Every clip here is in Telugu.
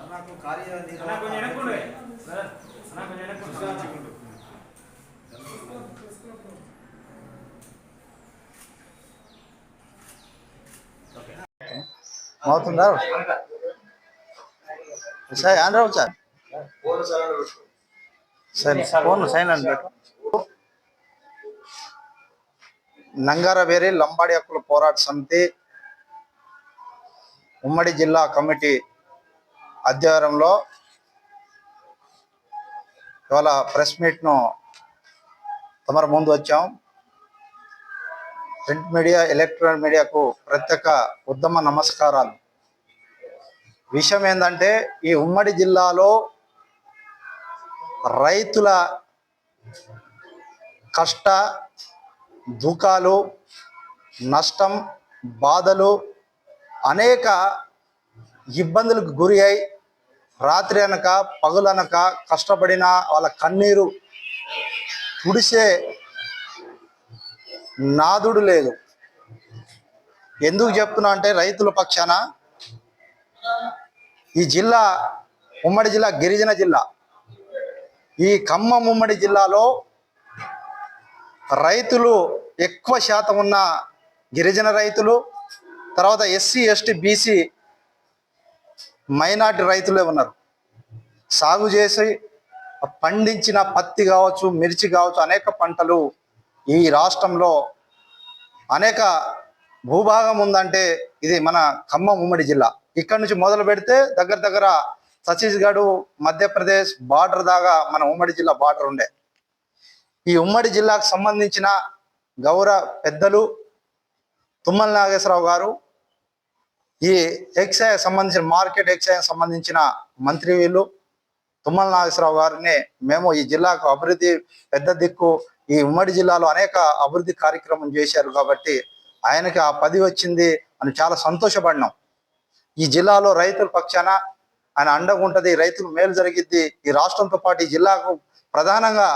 ధర్నాకు కార్య అన్నా కొంచెం వెనక్కుండు సార్. అన్నా కొంచెం వెనక్కుండు అవుతుందా సార్ ఆంధ్రావు సార్ సరే ఫోన్ సైన్ అండి నంగారవేరి లంబాడి హక్కుల పోరాట సమితి ఉమ్మడి జిల్లా కమిటీ ఆధ్వర్యంలో ఇవాళ ప్రెస్ మీట్ను తమరు ముందు వచ్చాం. ప్రింట్ మీడియా ఎలక్ట్రానిక్ మీడియాకు ప్రత్యేక ఉత్తమ నమస్కారాలు. విషయం ఏంటంటే ఈ ఉమ్మడి జిల్లాలో రైతుల కష్ట దుఃఖాలు నష్టం బాధలు అనేక ఇబ్బందులకు గురి అయి రాత్రి అనక పగులనక కష్టపడిన వాళ్ళ కన్నీరు తుడిసే నాదుడు లేదు. ఎందుకు చెప్తున్నా అంటే రైతుల పక్షాన ఈ జిల్లా ఉమ్మడి జిల్లా గిరిజన జిల్లా. ఈ ఖమ్మం ఉమ్మడి జిల్లాలో రైతులు ఎక్కువ శాతం ఉన్న గిరిజన రైతులు తర్వాత ఎస్సీ ఎస్టీ బీసీ మైనార్టీ రైతులే ఉన్నారు. సాగు చేసి పండించిన పత్తి కావచ్చు మిర్చి కావచ్చు అనేక పంటలు ఈ రాష్ట్రంలో అనేక భూభాగం ఉందంటే ఇది మన ఖమ్మం ఉమ్మడి జిల్లా. ఇక్కడ నుంచి మొదలు పెడితే దగ్గర దగ్గర ఛత్తీస్గఢ్ మధ్యప్రదేశ్ బార్డర్ దాకా మన ఉమ్మడి జిల్లా బార్డర్ ఉండే. ఈ ఉమ్మడి జిల్లాకు సంబంధించిన గౌరవ పెద్దలు తుమ్మల నాగేశ్వరరావు గారు ఈ ఎక్సైజ్ సంబంధించిన మార్కెట్ ఎక్సైజ్ సంబంధించిన మంత్రి వీళ్ళు తుమ్మల నాగేశ్వరరావు గారిని మేము ఈ జిల్లాకు అభివృద్ధి పెద్ద దిక్కు ఈ ఉమ్మడి జిల్లాలో అనేక అభివృద్ధి కార్యక్రమం చేశారు కాబట్టి ఆయనకి ఆ పది వచ్చింది అని చాలా సంతోషపడినాం. ఈ జిల్లాలో రైతుల పక్షాన ఆయన అండగా ఉంటది రైతులు మేలు జరిగిద్ది ఈ రాష్ట్రంతో పాటు ఈ జిల్లాకు ప్రధానంగా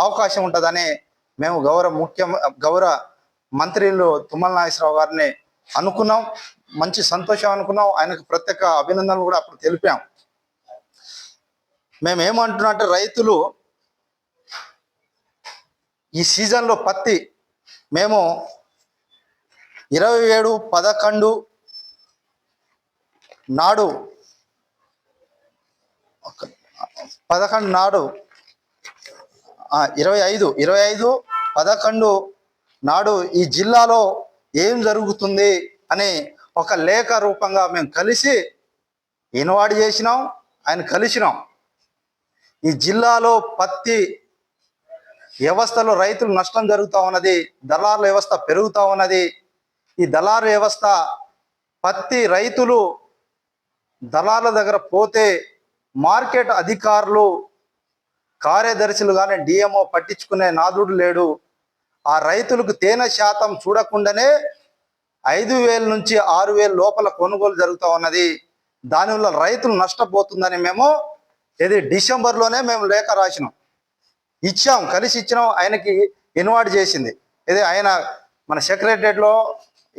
అవకాశం ఉంటుందని మేము గౌరవ ముఖ్య గౌరవ మంత్రులు తుమ్మల నాగేశ్వరరావు గారిని అనుకున్నాం. మంచి సంతోషం అనుకున్నాం. ఆయనకు ప్రత్యేక అభినందనలు కూడా అప్పుడు తెలిపాం. మేము ఏమంటున్నాం అంటే రైతులు ఈ సీజన్లో పత్తి మేము ఇరవై ఏడు పదకొండు నాడు పదకొండు నాడు ఇరవై ఐదు ఇరవై ఐదు పదకొండు నాడు ఈ జిల్లాలో ఏం జరుగుతుంది అని ఒక లేఖ రూపంగా మేము కలిసి ఇన్వాడి చేసినాం ఆయన కలిసినాం. ఈ జిల్లాలో పత్తి వ్యవస్థలో రైతులు నష్టం జరుగుతూ ఉన్నది దళారుల వ్యవస్థ పెరుగుతూ ఉన్నది. ఈ దళారు వ్యవస్థ పత్తి రైతులు దళాల దగ్గర పోతే మార్కెట్ అధికారులు కార్యదర్శులు కానీ డిఎంఓ పట్టించుకునే నాదుడు లేడు. ఆ రైతులకు తేనె శాతం చూడకుండానే ఐదు వేల నుంచి ఆరు వేల లోపల కొనుగోలు జరుగుతూ ఉన్నది. దానివల్ల రైతులు నష్టపోతుందని మేము ఇది డిసెంబర్లోనే మేము లేఖ రాసినాం. ఇచ్చాం కలిసి ఇచ్చినాం ఆయనకి ఇన్వాట్ చేసింది. ఇది ఆయన మన సెక్రటరియట్లో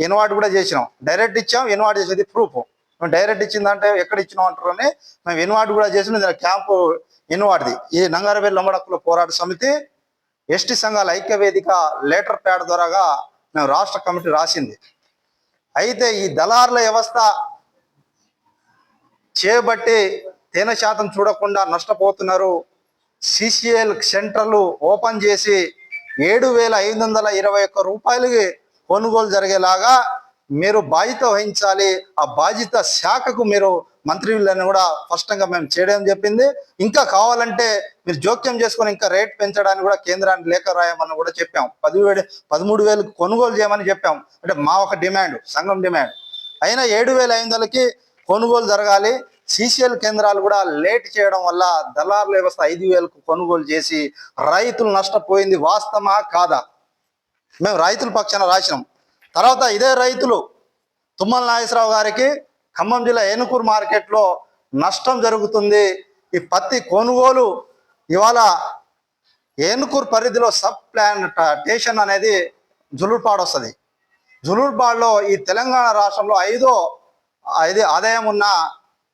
ఇన్వాట్ కూడా చేసినాం. డైరెక్ట్ ఇచ్చాం ఇన్వాట్ చేసేది ప్రూఫ్. మేము డైరెక్ట్ ఇచ్చిందంటే ఎక్కడ ఇచ్చినాం అంటారని మేము ఇన్వాట్ కూడా చేసినాం. ఇది క్యాంపు ఇన్వాట్ది ఈ నంగారవేలు లంబడక్కుల పోరాట సమితి ఎస్టీ సంఘాల ఐక్యవేదిక లేటర్ ప్యాడ్ ద్వారాగా మేము రాష్ట్ర కమిటీ రాసింది. అయితే ఈ దళారుల వ్యవస్థ చేయబట్టి తేనె శాతం చూడకుండా నష్టపోతున్నారు. సిసిఎల్ సెంటర్లు ఓపెన్ చేసి ఏడు వేల ఐదు వందల ఇరవై ఒక్క రూపాయలకి కొనుగోలు జరిగేలాగా మీరు బాధ్యత వహించాలి. ఆ బాధ్యత శాఖకు మీరు మంత్రులను కూడా స్పష్టంగా మేము చేయడం చెప్పింది. ఇంకా కావాలంటే మీరు జోక్యం చేసుకొని ఇంకా రేట్ పెంచడానికి కూడా కేంద్రాన్ని లేఖ రాయమని కూడా చెప్పాం. పదివేడు పదమూడు వేలకు కొనుగోలు చేయమని చెప్పాం. అంటే మా ఒక డిమాండ్ సంఘం డిమాండ్. అయినా ఏడు వేల ఐదు కొనుగోలు జరగాలి. సీసీఎల్ కేంద్రాలు కూడా లేట్ చేయడం వల్ల దళారుల వ్యవస్థ ఐదు వేలకు కొనుగోలు చేసి రైతులు నష్టపోయింది వాస్తవమా? కాదా? మేము రైతుల పక్షాన రాసినాం. తర్వాత ఇదే రైతులు తుమ్మల నాగేశ్వరరావు గారికి ఖమ్మం జిల్లా ఏనుకూరు మార్కెట్లో నష్టం జరుగుతుంది. ఈ పత్తి కొనుగోలు ఇవాళ ఏనుకూరు పరిధిలో సబ్ ప్లాంటేషన్ అనేది జులుపాడు వస్తుంది. జులుపాడులో ఈ తెలంగాణ రాష్ట్రంలో ఐదో ఐదు ఆదాయం ఉన్న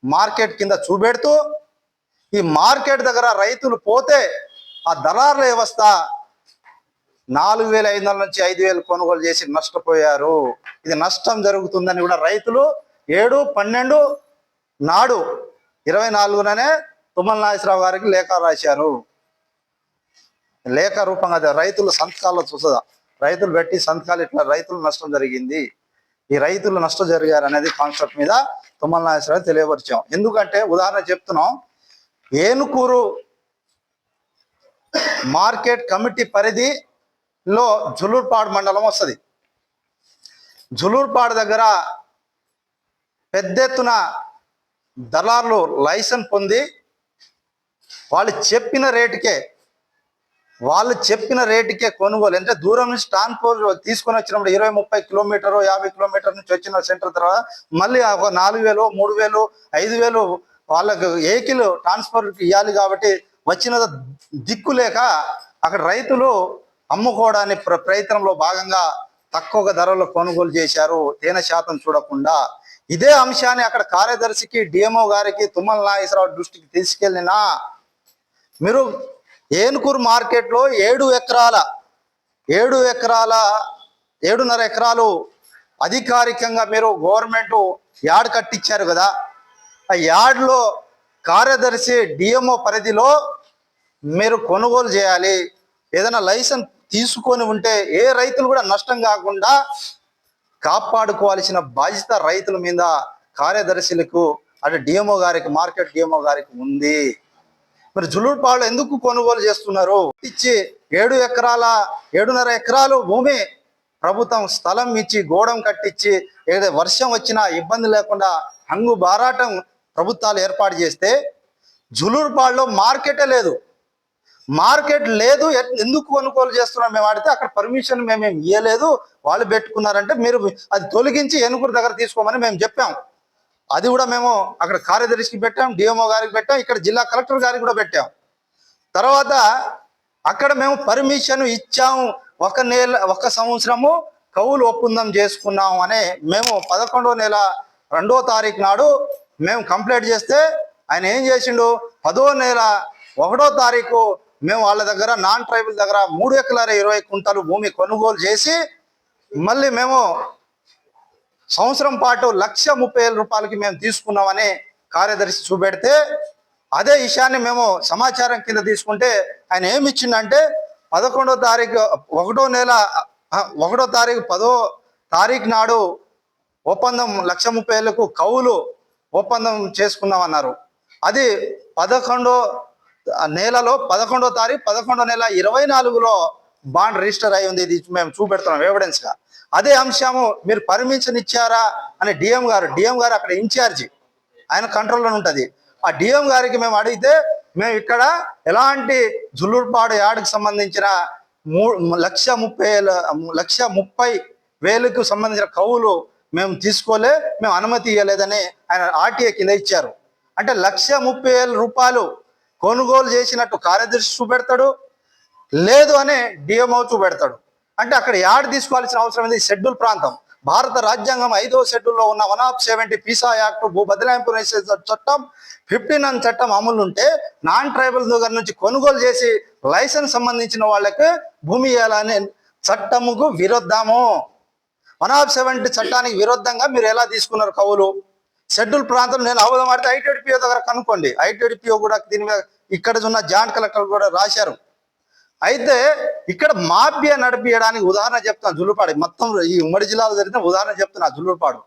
మార్కెట్ కింద చూపెడుతూ ఈ మార్కెట్ దగ్గర రైతులు పోతే ఆ దళారుల వ్యవస్థ నాలుగు వేల ఐదు వందల నుంచి ఐదు వేలు కొనుగోలు చేసి నష్టపోయారు. ఇది నష్టం జరుగుతుందని కూడా రైతులు ఏడు పన్నెండు నాడు ఇరవై నాలుగుననే తుమ్మల నాగేశ్వరరావు గారికి లేఖ రాశారు. లేఖ రూపంగా రైతులు సంతకాల్లో చూసదా? రైతులు పెట్టి సంతకాలు ఇట్లా రైతులు నష్టం జరిగింది. ఈ రైతులు నష్టం జరిగారు అనేది కాన్సెప్ట్ మీద తుమ్మల నాగేశ్వరరావు తెలియపరిచాం. ఎందుకంటే ఉదాహరణ చెప్తున్నాం. ఏనుకూరు మార్కెట్ కమిటీ పరిధి లో జులూర్పాడు మండలం వస్తుంది. జులూర్పాడు దగ్గర పెద్ద ఎత్తున దళారులు లైసెన్స్ పొంది వాళ్ళు చెప్పిన రేటుకే వాళ్ళు చెప్పిన రేటుకే కొనుగోలు అంటే దూరం నుంచి ట్రాన్స్పోర్ట్ తీసుకొని వచ్చినప్పుడు ఇరవై ముప్పై కిలోమీటర్ యాభై కిలోమీటర్ నుంచి వచ్చిన సెంటర్ తర్వాత మళ్ళీ ఒక నాలుగు వేలు మూడు వేలు ఐదు వేలు వాళ్ళకు ఏకిలు ట్రాన్స్పోర్ట్ ఇవ్వాలి కాబట్టి వచ్చిన దిక్కు లేక అక్కడ రైతులు అమ్ముకోవడానికి ప్ర ప్రయత్నంలో భాగంగా తక్కువ ధరలో కొనుగోలు చేశారు. తేనె శాతం చూడకుండా ఇదే అంశాన్ని అక్కడ కార్యదర్శికి డిఎంఓ గారికి తుమ్మల నాగేశ్వరరావు దృష్టికి తీసుకెళ్ళినా మీరు ఏనుకూరు మార్కెట్లో ఏడు ఎకరాల ఏడు ఎకరాల ఏడున్నర ఎకరాలు అధికారికంగా మీరు గవర్నమెంట్ యార్డ్ కట్టించారు కదా. ఆ యార్డ్లో కార్యదర్శి డిఎంఓ పరిధిలో మీరు కొనుగోలు చేయాలి. ఏదైనా లైసెన్స్ తీసుకొని ఉంటే ఏ రైతులు కూడా నష్టం కాకుండా కాపాడుకోవాల్సిన బాధ్యత రైతుల మీద కార్యదర్శులకు అటు డిఎంఓ గారికి మార్కెట్ డిఎంఓ గారికి ఉంది. మరి జులూరుపాళ్ళు ఎందుకు కొనుగోలు చేస్తున్నారు? ఇచ్చి ఏడు ఎకరాల ఏడున్నర ఎకరాలు భూమి ప్రభుత్వం స్థలం ఇచ్చి గోడం కట్టించి ఏదో వర్షం వచ్చినా ఇబ్బంది లేకుండా హంగు బారాటం ప్రభుత్వాలు ఏర్పాటు చేస్తే జులూరుపాడులో మార్కెటే లేదు. మార్కెట్ లేదు ఎందుకు కొనుగోలు చేస్తున్నాం మేము ఆడితే అక్కడ పర్మిషన్ మేము ఇవ్వలేదు వాళ్ళు పెట్టుకున్నారంటే మీరు అది తొలగించి ఏనుగురు దగ్గర తీసుకోమని మేము చెప్పాం. అది కూడా మేము అక్కడ కార్యదర్శికి పెట్టాం డిఎంఓ గారికి పెట్టాం ఇక్కడ జిల్లా కలెక్టర్ గారికి కూడా పెట్టాం. తర్వాత అక్కడ మేము పర్మిషన్ ఇచ్చాము ఒక నెల ఒక సంవత్సరము కవులు ఒప్పందం చేసుకున్నాం అనే మేము పదకొండో నెల రెండో తారీఖు నాడు మేము కంప్లైంట్ చేస్తే ఆయన ఏం చేసిండు? పదో నెల ఒకటో తారీఖు మేము వాళ్ళ దగ్గర నాన్ ట్రైబల్ దగ్గర మూడు ఎకరాల ఇరవై కుంటలు భూమి కొనుగోలు చేసి మళ్ళీ మేము సంవత్సరం పాటు లక్ష ముప్పై వేల రూపాయలకి మేము తీసుకున్నామని కార్యదర్శి చూపెడితే అదే విషయాన్ని మేము సమాచారం కింద తీసుకుంటే ఆయన ఏమి ఇచ్చిందంటే పదకొండో తారీఖు ఒకటో నెల ఒకటో తారీఖు పదో తారీఖు నాడు ఒప్పందం లక్ష ముప్పై వేలకు కవులు ఒప్పందం చేసుకున్నామన్నారు అది పదకొండో నెలలో పదకొండో తారీఖు పదకొండో నెల ఇరవై నాలుగులో బాండ్ రిజిస్టర్ అయి ఉంది. ఇది మేము చూపెడుతున్నాం ఎవిడెన్స్గా అదే అంశము మీరు పర్మిషన్ ఇచ్చారా అని డిఎం గారు డిఎం గారు అక్కడ ఇన్ఛార్జి ఆయన కంట్రోల్లో ఉంటుంది. ఆ డిఎం గారికి మేము అడిగితే మేము ఇక్కడ ఎలాంటి జుల్లూరుపాడు యార్డ్కి సంబంధించిన మూ లక్ష ముప్పై లక్ష ముప్పై వేలకు సంబంధించిన కవులు మేము తీసుకోలే మేము అనుమతి ఇవ్వలేదని ఆయన ఆర్టీఏ కింద ఇచ్చారు. అంటే లక్ష ముప్పై వేల రూపాయలు కొనుగోలు చేసినట్టు కార్యదర్శి చూపెడతాడు లేదు అనే డిఎంఓ చూపెడతాడు. అంటే అక్కడ యాడ్ తీసుకోవాల్సిన అవసరం ఉంది షెడ్యూల్ ప్రాంతం. భారత రాజ్యాంగం ఐదో షెడ్యూల్లో ఉన్న one of seventy PESA act భూ బదలాయింపు చట్టం ఫిఫ్టీన్ అన్ చట్టం అమలు ఉంటే నాన్ ట్రైబల్ దగ్గర నుంచి కొనుగోలు చేసి లైసెన్స్ సంబంధించిన వాళ్ళకి భూమి ఇవ్వాలనే చట్టముకు విరుద్ధము. వన్ ఆఫ్ సెవెంటీ చట్టానికి విరుద్ధంగా మీరు ఎలా తీసుకున్నారు కవులు? షెడ్యూల్ ప్రాంతం నేను అవధం ఆడితే ఐటీడిపిఓ దగ్గర కనుక్కోండి. ఐటీడిపిఓ కూడా దీని మీద ఇక్కడ ఉన్న జాయింట్ కలెక్టర్ కూడా రాశారు. అయితే ఇక్కడ మాఫియా నడిపించడానికి ఉదాహరణ చెప్తాను జుల్లుపాడు. మొత్తం ఈ ఉమ్మడి జిల్లాలో జరిగిన ఉదాహరణ చెప్తున్నా జుల్లుపాడు.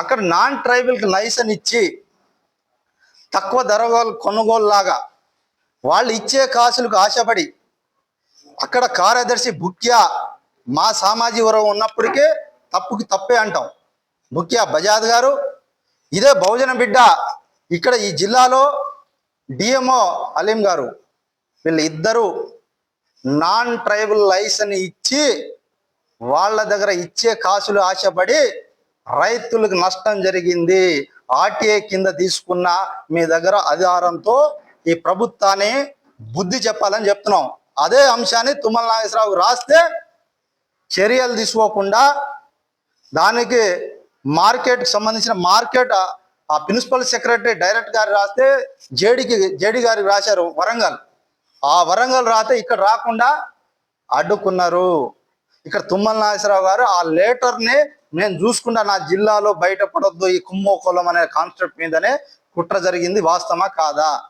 అక్కడ నాన్ ట్రైబల్కి లైసెన్స్ ఇచ్చి తక్కువ ధర కొనుగోలు లాగా వాళ్ళు ఇచ్చే కాసులకు ఆశపడి అక్కడ కార్యదర్శి భుక్యా మా సామాజిక వర్గం ఉన్నప్పటికే తప్పుకి తప్పే అంటాం. భుక్యా బజాద్ గారు ఇదే బహుజన బిడ్డ ఇక్కడ ఈ జిల్లాలో డిఎంఓ అలీం గారు వీళ్ళు ఇద్దరు నాన్ ట్రైబల్ లైసెన్స్ ఇచ్చి వాళ్ళ దగ్గర ఇచ్చే కాసులు ఆశపడి రైతులకు నష్టం జరిగింది. ఆర్టీఏ కింద తీసుకున్న మీ దగ్గర ఆధారంతో ఈ ప్రభుత్వాన్ని బుద్ధి చెప్పాలని చెప్తున్నాం. అదే అంశాన్ని తుమ్మల నాగేశ్వరరావు రాస్తే చర్యలు తీసుకోకుండా దానికి మార్కెట్కి సంబంధించిన మార్కెట్ ఆ- ప్రిన్సిపల్ సెక్రటరీ డైరెక్ట్ గారు రాస్తే జేడీకి జేడీ గారికి రాశారు వరంగల్. ఆ వరంగల్ రాస్తే ఇక్కడ రాకుండా అడ్డుకున్నారు. ఇక్కడ తుమ్మల నాగేశ్వరరావు గారు ఆ లెటర్ని నేను చూసుకుంటా నా జిల్లాలో బయటపడొద్దు ఈ కుంభకోళం అనే కాన్సెప్ట్ మీదనే కుట్ర జరిగింది వాస్తవమా కాదా?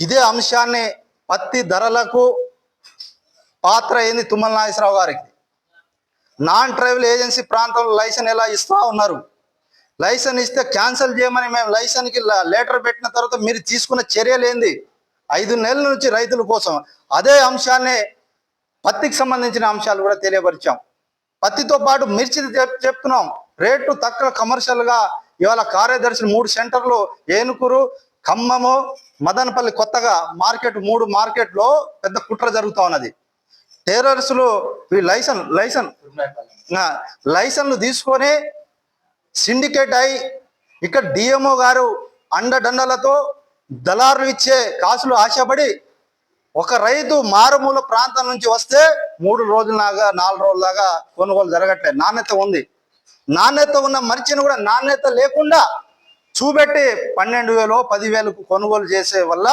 ఇదే అంశాన్ని పత్తి ధరలకు పాత్ర ఏంది తుమ్మల నాగేశ్వరరావు గారికి. నాన్ ట్రైబల్ ఏజెన్సీ ప్రాంతంలో లైసెన్స్ ఎలా ఇస్తా ఉన్నారు? లైసెన్స్ ఇస్తే క్యాన్సిల్ చేయమని మేము లైసెన్స్కి లెటర్ పెట్టిన తర్వాత మీరు తీసుకున్న చర్యలు ఏంది? ఐదు నెలల నుంచి రైతుల కోసం. అదే అంశాన్ని పత్తికి సంబంధించిన అంశాలు కూడా తెలియపరిచాం. పత్తితో పాటు మిర్చి చెప్తున్నాం. రేటు తక్కువ కమర్షియల్గా ఇవాళ కార్యదర్శి మూడు సెంటర్లు ఏనుకూరు ఖమ్మము మదనపల్లి కొత్తగా మార్కెట్ మూడు మార్కెట్లో పెద్ద కుట్ర జరుగుతూ ఉన్నది. టెర్రర్స్లు ఈ లైసెన్స్ లైసెన్స్ లైసెన్లు తీసుకొని సిండికేట్ అయి ఇక్కడ డిఎంఓ గారు అండదండలతో దళారులు ఇచ్చే కాసులు ఆశపడి ఒక రైతు మారుమూల ప్రాంతం నుంచి వస్తే మూడు రోజులలాగా నాలుగు రోజులాగా కొనుగోలు జరగట్లేదు నాణ్యత ఉంది. నాణ్యత ఉన్న మర్చిని కూడా నాణ్యత లేకుండా చూపెట్టి పన్నెండు వేలు పదివేలకు కొనుగోలు చేసే వల్ల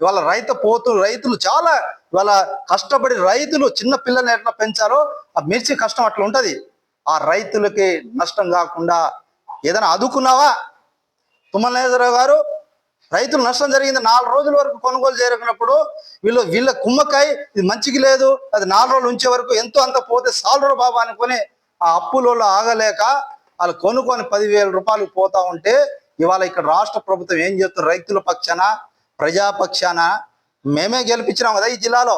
ఇవాళ రైతు పోతు రైతులు చాలా ఇవాళ కష్టపడి రైతులు చిన్న పిల్లల్ని ఎట్లా పెంచారో ఆ మిర్చి కష్టం అట్లా ఉంటుంది. ఆ రైతులకి నష్టం కాకుండా ఏదైనా అదుకున్నావా? తుమ్మలనేశ్వరరావు గారు రైతులు నష్టం జరిగింది నాలుగు రోజుల వరకు కొనుగోలు చేరుకున్నప్పుడు వీళ్ళు వీళ్ళ కుమ్మకాయ ఇది మంచికి లేదు అది నాలుగు రోజులు ఉంచే వరకు ఎంతో అంత పోతే సాలరు బాబా అనుకొని ఆ అప్పులలో ఆగలేక వాళ్ళు కొనుక్కొని పదివేల రూపాయలు పోతా ఉంటే ఇవాళ ఇక్కడ రాష్ట్ర ప్రభుత్వం ఏం చేస్తుంది? రైతుల పక్షాన ప్రజాపక్షాన మేమే గెలిపించినాం కదా ఈ జిల్లాలో.